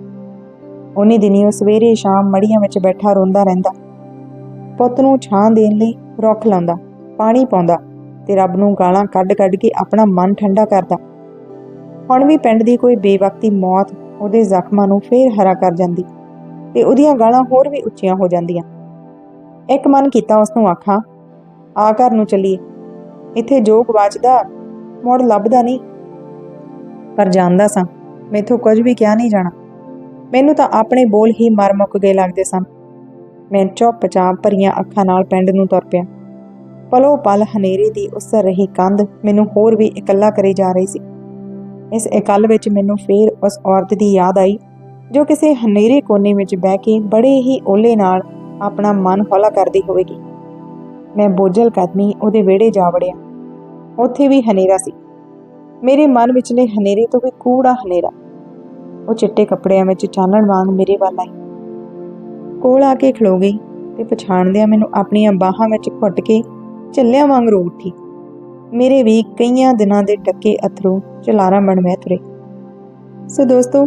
ਉਹਨੇ ਦਿਨੀ ਉਹ ਸਵੇਰੇ ਸ਼ਾਮ ਮੜੀਆਂ ਵਿੱਚ ਬੈਠਾ ਰੋਂਦਾ ਰਹਿੰਦਾ। ਪੁੱਤ ਨੂੰ ਛਾਂ ਦੇਣ ਲਈ ਰੁੱਖ ਲਾਉਂਦਾ, ਪਾਣੀ ਪਾਉਂਦਾ ਤੇ ਰੱਬ ਨੂੰ ਗਾਲਾਂ ਕੱਢ-ਕੱਢ ਕੇ ਆਪਣਾ ਮਨ ਠੰਡਾ ਕਰਦਾ। ਹੁਣ ਵੀ ਪਿੰਡ ਦੀ ਕੋਈ ਬੇਵਕਤੀ ਮੌਤ ਉਹਦੇ ਜ਼ਖਮਾਂ ਨੂੰ ਫੇਰ ਹਰਾ ਕਰ ਜਾਂਦੀ ਤੇ ਉਹਦੀਆਂ ਗਾਲਾਂ ਹੋਰ ਵੀ ਉੱਚੀਆਂ ਹੋ ਜਾਂਦੀਆਂ। ਇੱਕ ਮਨ ਕੀਤਾ ਉਸ ਨੂੰ ਆਖਾਂ, ਆ ਘਰ ਨੂੰ ਚੱਲੀਏ। ਇੱਥੇ ਜੋ ਗਵਾਚਦਾ ਮੁੜ ਲੱਭਦਾ ਨਹੀਂ। ਪਰ ਜਾਣਦਾ ਸਾਂ, ਮੈਥੋਂ ਕੁਝ ਵੀ ਕਿਹਾ ਨਹੀਂ ਜਾਣਾ। ਮੈਨੂੰ ਤਾਂ ਆਪਣੇ ਬੋਲ ਹੀ ਮਰ ਮੁੱਕ ਗਏ ਲੱਗਦੇ ਸਨ। ਮੈਂ ਚੁੱਪ ਚਾਪ ਭਰੀਆਂ ਅੱਖਾਂ ਨਾਲ ਪਿੰਡ ਨੂੰ ਤੁਰ ਪਿਆ। ਪਲੋ ਪਲ ਹਨੇਰੇ ਦੀ ਉਸਰ ਰਹੀ ਕੰਧ ਮੈਨੂੰ ਹੋਰ ਵੀ ਇਕੱਲਾ ਕਰੇ ਜਾ ਰਹੀ ਸੀ। ਇਸ ਇਕੱਲ ਵਿੱਚ ਮੈਨੂੰ ਫੇਰ ਉਸ ਔਰਤ ਦੀ ਯਾਦ ਆਈ, ਜੋ ਕਿਸੇ ਹਨੇਰੇ ਕੋਨੇ ਵਿੱਚ ਬਹਿ ਕੇ ਬੜੇ ਹੀ ਓਲੇ ਨਾਲ ਆਪਣਾ ਮਨ ਹੌਲਾ ਕਰਦੀ ਹੋਵੇਗੀ। ਮੈਂ ਬੋਝਲ ਕਦਮੀ ਉਹਦੇ ਵਿਹੜੇ ਜਾ ਵੜਿਆ। ਉੱਥੇ ਵੀ ਹਨੇਰਾ ਸੀ। ਮੇਰੇ ਮਨ ਵਿਚਲੇ ਹਨੇਰੇ ਤੋਂ ਵੀ ਕੂੜਾ ਹਨੇਰਾ। ਉਹ ਚਿੱਟੇ ਕੱਪੜਿਆਂ ਵਿੱਚ ਚਾਨਣ ਵਾਂਗ ਮੇਰੇ ਵੱਲ ਆਈ। ਕੋਲ ਆ ਕੇ ਖਲੋ ਗਈ ਤੇ ਪਛਾਣਦਿਆਂ ਮੈਨੂੰ ਆਪਣੀਆਂ ਬਾਹਾਂ ਵਿੱਚ ਘੁੱਟ ਕੇ ਝੱਲਿਆਂ ਵਾਂਗ ਰੋ ਉੱਠੀ। ਮੇਰੇ ਵੀ ਕਈਆਂ ਦਿਨਾਂ ਦੇ ਟੱਕੇ ਅਥਰੂ ਚਲਾਰਾ ਬਣ ਮੈਂ ਤੁਰੇ। ਸੋ ਦੋਸਤੋ,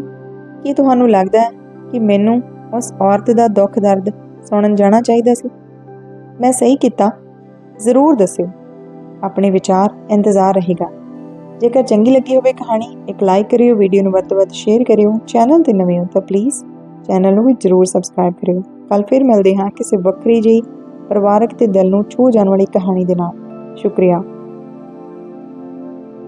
ਕੀ ਤੁਹਾਨੂੰ ਲੱਗਦਾ ਹੈ ਕਿ ਮੈਨੂੰ ਉਸ ਔਰਤ ਦਾ ਦੁੱਖ ਦਰਦ ਸੁਣਨ ਜਾਣਾ ਚਾਹੀਦਾ ਸੀ? ਮੈਂ ਸਹੀ ਕੀਤਾ? ਜ਼ਰੂਰ ਦੱਸਿਓ। ਆਪਣੇ ਵਿਚਾਰ ਇੰਤਜ਼ਾਰ ਰਹੇਗਾ। ਜੇਕਰ ਚੰਗੀ ਲੱਗੀ ਹੋਵੇ ਕਹਾਣੀ, ਇੱਕ ਲਾਈਕ ਕਰਿਓ ਵੀਡੀਓ ਨੂੰ ਵੱਧ ਤੋਂ ਵੱਧ ਸ਼ੇਅਰ ਕਰਿਓ ਚੈਨਲ ਤੇ ਨਵੇਂ ਹੋ ਤਾਂ ਪਲੀਜ਼ ਚੈਨਲ ਨੂੰ ਵੀ ਜ਼ਰੂਰ ਸਬਸਕ੍ਰਾਈਬ ਕਰਿਓ। ਕੱਲ ਫਿਰ ਮਿਲਦੇ ਹਾਂ ਕਿਸੇ ਵੱਖਰੀ ਜਿਹੀ ਪਰਿਵਾਰਕ ਤੇ ਦਿਲ ਨੂੰ ਛੂਹ ਜਾਣ ਵਾਲੀ ਕਹਾਣੀ ਦੇ ਨਾਲ। ਸ਼ੁਕਰੀਆ।